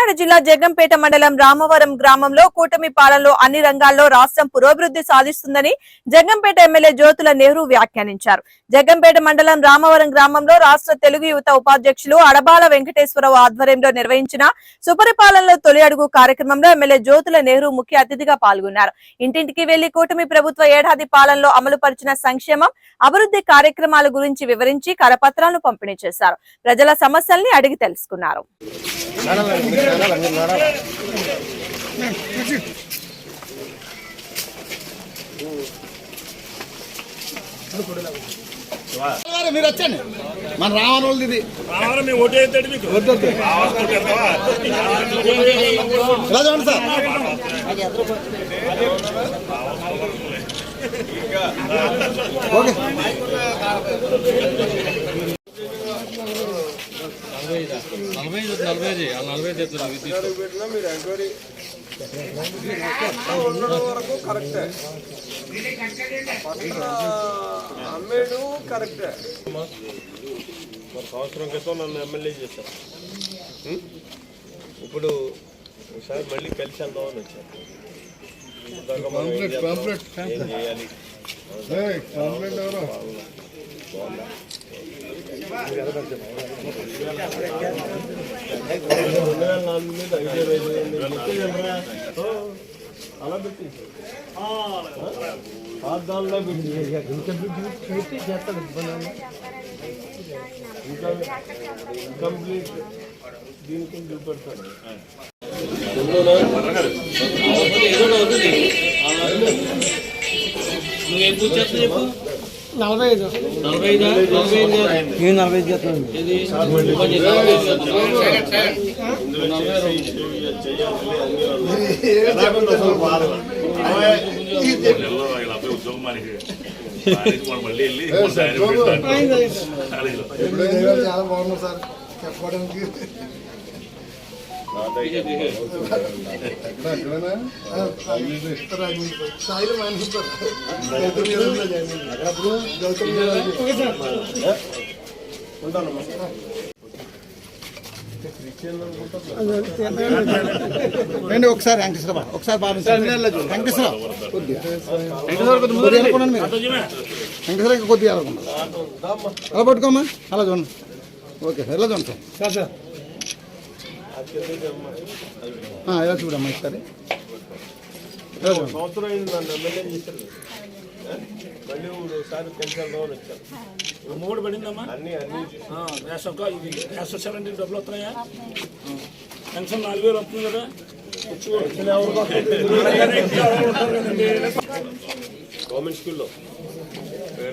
కాకినాడ జిల్లా జగ్గంపేట మండలం రామవరం గ్రామంలో కూటమి పాలనలో అన్ని రంగాల్లో రాష్ట్రం పురోభివృద్ధి సాధిస్తుందని జగ్గంపేట ఎమ్మెల్యే జ్యోతుల నెహ్రూ వ్యాఖ్యానించారు. జగ్గంపేట మండలం రామవరం గ్రామంలో రాష్ట్ర తెలుగు యువత ఉపాధ్యక్షులు అడబాల వెంకటేశ్వరరావు ఆధ్వర్యంలో నిర్వహించిన సుపరిపాలనలో తొలి అడుగు కార్యక్రమంలో ఎమ్మెల్యే జ్యోతుల నెహ్రూ ముఖ్య అతిథిగా పాల్గొన్నారు. ఇంటింటికి వెళ్ళి కూటమి ప్రభుత్వ ఏడాది పాలనలో అమలుపరిచిన సంక్షేమం అభివృద్ధి కార్యక్రమాల గురించి వివరించి కరపత్రాలను పంపిణీ చేశారు. ప్రజల సమస్యల్ని అడిగి తెలుసుకున్నారు. మీరు వచ్చండి మన రావణ వాళ్ళది ఇది. ఇలా చూడండి సార్. ఓకే. నలభై ఐదు నలభై ఐదు ఆ నలభై ఐదు అమ్మేడు కరెక్టే ఒక సంవత్సరం క్రితం నన్ను ఎమ్మెల్యే చేశారు ఇప్పుడు ఒకసారి మళ్ళీ కలిసి వెళ్దామని వచ్చాను ఏం చేయాలి రెండు వేల నాలుగు మీద ఐదు ఐదు అలా పెట్టి పాదాల్లో పెట్టి నువ్వేం పూర్తి చెప్పు. నలభై ఐదు నలభై ఐదు నలభై ఐదు చేస్తాను చాలా బాగున్నాం సార్. చెప్పడానికి రండి ఒకసారి వెంకటేశ్వర ఒకసారి బాబు వెంకటేశ్వర వెంకటేశ్వర కొద్దిగా ముందు మీరు. వెంకటేశ్వర ఇంకా కొద్దిగా అనుకున్నాను అలా పట్టుకోమా అలా చూడండి. ఓకే సార్ ఇలా చూడండి సార్ సార్. ఆ, ఇలా చూడమ్మా ఈసారి. సంవత్సరం అయింది నన్ను ఎమ్మెల్యే చేశారు? మళ్ళీ ఒకసారి కలిసి వెళ్దామని వచ్చాను మూడు పడిందమ్మా? అన్ని అన్ని ఆ, రేషన్ ఇది రేషన్ సెవెంటీ డబ్బులు వస్తున్నాయా? పెన్షన్ నాలుగు వేలు వస్తుంది కదా? గవర్నమెంట్ స్కూల్లో.